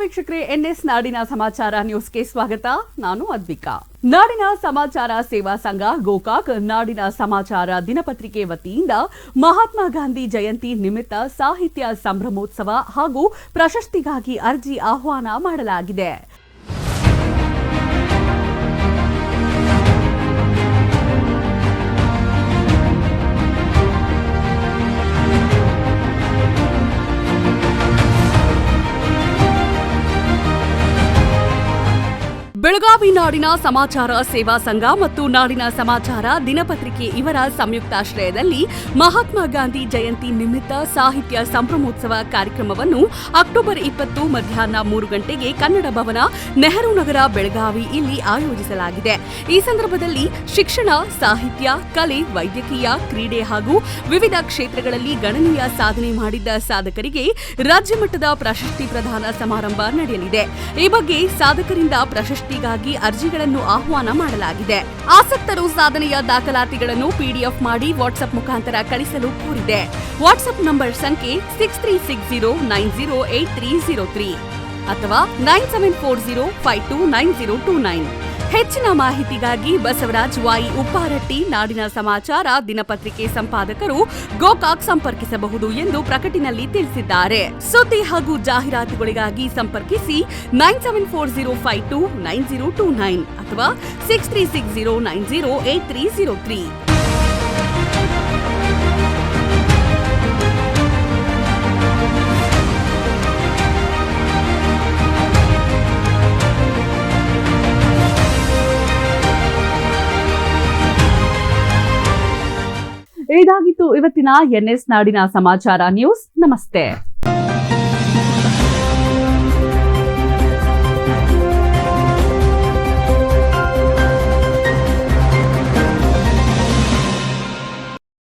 ವೀಕ್ಷಕರೇ, ಎನ್ಎಸ್ ನಾಡಿನ ಸಮಾಚಾರ ನ್ಯೂಸ್ಗೆ ಸ್ವಾಗತ. ನಾನು ಅದ್ವಿಕಾ. ನಾಡಿನ ಸಮಾಚಾರ ಸೇವಾ ಸಂಘ, ಗೋಕಾಕ್ ನಾಡಿನ ಸಮಾಚಾರ ದಿನಪತ್ರಿಕೆ ವತಿಯಿಂದ ಮಹಾತ್ಮ ಗಾಂಧಿ ಜಯಂತಿ ನಿಮಿತ್ತ ಸಾಹಿತ್ಯ ಸಂಭ್ರಮೋತ್ಸವ ಹಾಗೂ ಪ್ರಶಸ್ತಿಗಾಗಿ ಅರ್ಜಿ ಆಹ್ವಾನ ಮಾಡಲಾಗಿದೆ. ಬೆಳಗಾವಿ ನಾಡಿನ ಸಮಾಚಾರ ಸೇವಾ ಸಂಘ ಮತ್ತು ನಾಡಿನ ಸಮಾಚಾರ ದಿನಪತ್ರಿಕೆ ಇವರ ಸಂಯುಕ್ತಾಶ್ರಯದಲ್ಲಿ ಮಹಾತ್ಮ ಗಾಂಧಿ ಜಯಂತಿ ನಿಮಿತ್ತ ಸಾಹಿತ್ಯ ಸಂಭ್ರಮೋತ್ಸವ ಕಾರ್ಯಕ್ರಮವನ್ನು ಅಕ್ಟೋಬರ್ ಇಪ್ಪತ್ತು ಮಧ್ಯಾಹ್ನ ಮೂರು ಗಂಟೆಗೆ ಕನ್ನಡ ಭವನ, ನೆಹರು ನಗರ, ಬೆಳಗಾವಿ ಇಲ್ಲಿ ಆಯೋಜಿಸಲಾಗಿದೆ. ಈ ಸಂದರ್ಭದಲ್ಲಿ ಶಿಕ್ಷಣ, ಸಾಹಿತ್ಯ, ಕಲೆ, ವೈದ್ಯಕೀಯ, ಕ್ರೀಡೆ ಹಾಗೂ ವಿವಿಧ ಕ್ಷೇತ್ರಗಳಲ್ಲಿ ಗಣನೀಯ ಸಾಧನೆ ಮಾಡಿದ್ದ ಸಾಧಕರಿಗೆ ರಾಜ್ಯ ಮಟ್ಟದ ಪ್ರಶಸ್ತಿ ಪ್ರದಾನ ಸಮಾರಂಭ ನಡೆಯಲಿದೆ. ಈ ಬಗ್ಗೆ ಸಾಧಕರಿಂದ ಪ್ರಶಸ್ತಿಗಾಗಿ ಅರ್ಜಿಗಳನ್ನು ಆಹ್ವಾನ ಮಾಡಲಾಗಿದೆ. ಆಸಕ್ತರು ಸಾಧನೆಯ ದಾಖಲಾತಿಗಳನ್ನು ಪಿಡಿಎಫ್ ಮಾಡಿ ವಾಟ್ಸ್ಆಪ್ ಮುಖಾಂತರ ಕಳಿಸಲು ಕೋರಿದೆ. ವಾಟ್ಸ್ಆಪ್ ನಂಬರ್ ಸಂಖ್ಯೆ six three six zero nine zero eight three zero three ಅಥವಾ nine seven four zero five two nine zero two nine ಹೆಚ್ಚಿನ ಮಾಹಿತಿಗಾಗಿ ಬಸವರಾಜ್ ವಾಯಿ ಉಪ್ಪಾರಟ್ಟಿ, ನಾಡಿನ ಸಮಾಚಾರ, ದಿನಪತ್ರಿಕೆ ಸಂಪಾದಕರು ಗೋಕಾಕ್ ಸಂಪರ್ಕಿಸಬಹುದು ಎಂದು ಪ್ರಕಟಿನಲ್ಲಿ ತಿಳಿಸಿದ್ದಾರೆ. ಸುದ್ದಿ ಹಾಗೂ ಜಾಹೀರಾತುಗಳಿಗಾಗಿ ಸಂಪರ್ಕಿಸಿ nine seven four zero five two nine zero two nine ಅಥವಾ six three six zero nine zero eight three zero three. ಇದಾಗಿತ್ತು ಇವತ್ತಿನ ಎನ್ಎಸ್ ನಾಡಿನ ಸಮಾಚಾರ ನ್ಯೂಸ್. ನಮಸ್ತೆ.